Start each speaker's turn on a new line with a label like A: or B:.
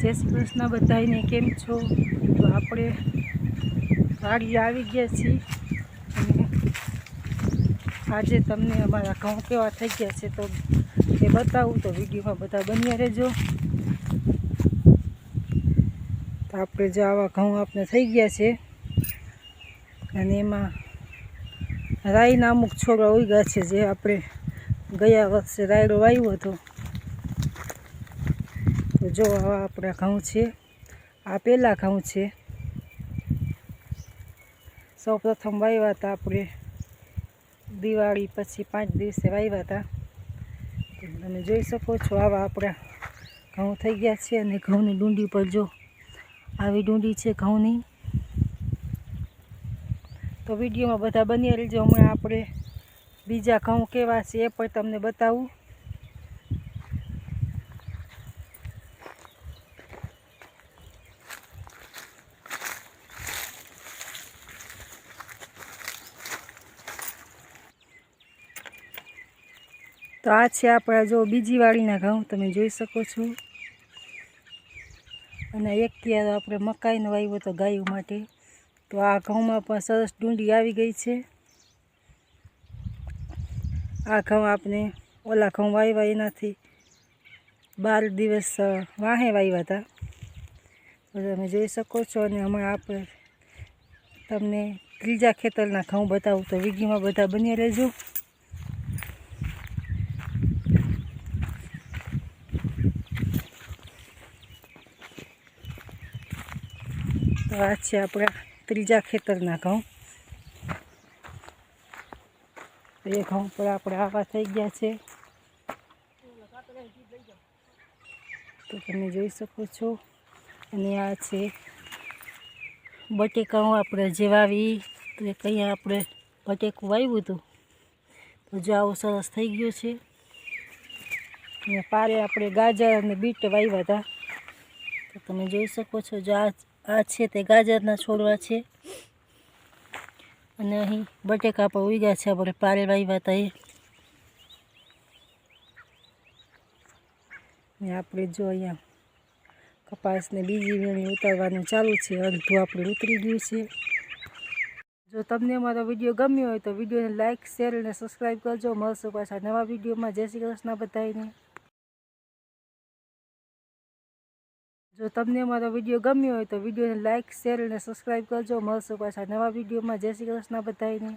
A: જય શ્રી કૃષ્ણ બધાને કેમ છો? તો આપણે વાડી આવી ગયા છીએ આજે તમને અમારા ઘઉં કેવા થઈ ગયા છે તો એ બતાવું તો વિડીયોમાં બધા બન્યા રહેજો. તો આપણે જો આવા ઘઉં આપણે થઈ ગયા છે અને એમાં રાઈના અમુક છોડવા ઉગ્યા છે જે આપણે ગયા વર્ષે રાયડો વાવ્યો હતો. તો જો આવા આપણા ઘઉં છે. આ પહેલાં ઘઉં છે. સૌ પ્રથમ વાવ્યા હતા આપણે. દિવાળી પછી પાંચ દિવસે વાવ્યા હતા. તમે જોઈ શકો છો આવા આપણા ઘઉં થઈ ગયા છે અને ઘઉંની ડુંડી પર જો આવી ડુંડી છે ઘઉંની. તો વિડીયોમાં બધા બની રહેજો. હમણાં આપણે બીજા ઘઉં કેવા છે એ પણ તમને બતાવું. તો આ છે આપણા જો બીજી વાળીના ઘઉં, તમે જોઈ શકો છો. અને એક ક્યારે આપણે મકાઈનો વાવ્યો તો ગાયો માટે. તો આ ઘઉંમાં પણ સરસ ડુંડી આવી ગઈ છે. આ ઘઉં આપણે ઓલા ઘઉં વાવ્યા એનાથી બાર દિવસ વાહે વાવ્યા હતા. તો તમે જોઈ શકો છો અને હમણાં આપણે તમને ત્રીજા ખેતરના ઘઉં બતાવું તો વિડીયોમાં બધા બની રહેજો. તો આ છે આપણા ત્રીજા ખેતરના ઘઉં. એ ઘઉં પર આપણે આવા થઈ ગયા છે. તો તમે જોઈ શકો છો. અને આ છે બટેકાઓ આપણે જે તો એ કંઈ આપણે બટેકું વાવ્યું હતું. તો જો આવું સરસ થઈ ગયું છે. અને પારે આપણે ગાજર અને બીટ વાવ્યા હતા. તો તમે જોઈ શકો છો જો આ આ છે તે ગાજરના છોડવા છે. અને અહીં બટેકા પણ ઉગ્યા છે આપણે પારે વાવ્યા હતા એ આપણે જો અહીંયા કપાસને બીજી વેણી ઉતારવાનું ચાલુ છે. અડધું આપણે ઉતરી ગયું છે. જો તમને મારો વીડિયો ગમ્યો હોય તો વિડીયોને લાઇક શેર અને સબસ્ક્રાઈબ કરજો. મળશું પાછા નવા વિડીયોમાં. જય શ્રી કૃષ્ણ બધાને જો તમને મારો વીડિયો ગમ્યો હોય તો વિડીયોને લાઇક શેર અને સબસ્ક્રાઈબ કરજો. મળશું પાછા નવા વિડીયોમાં. જય શ્રી કૃષ્ણ બધાને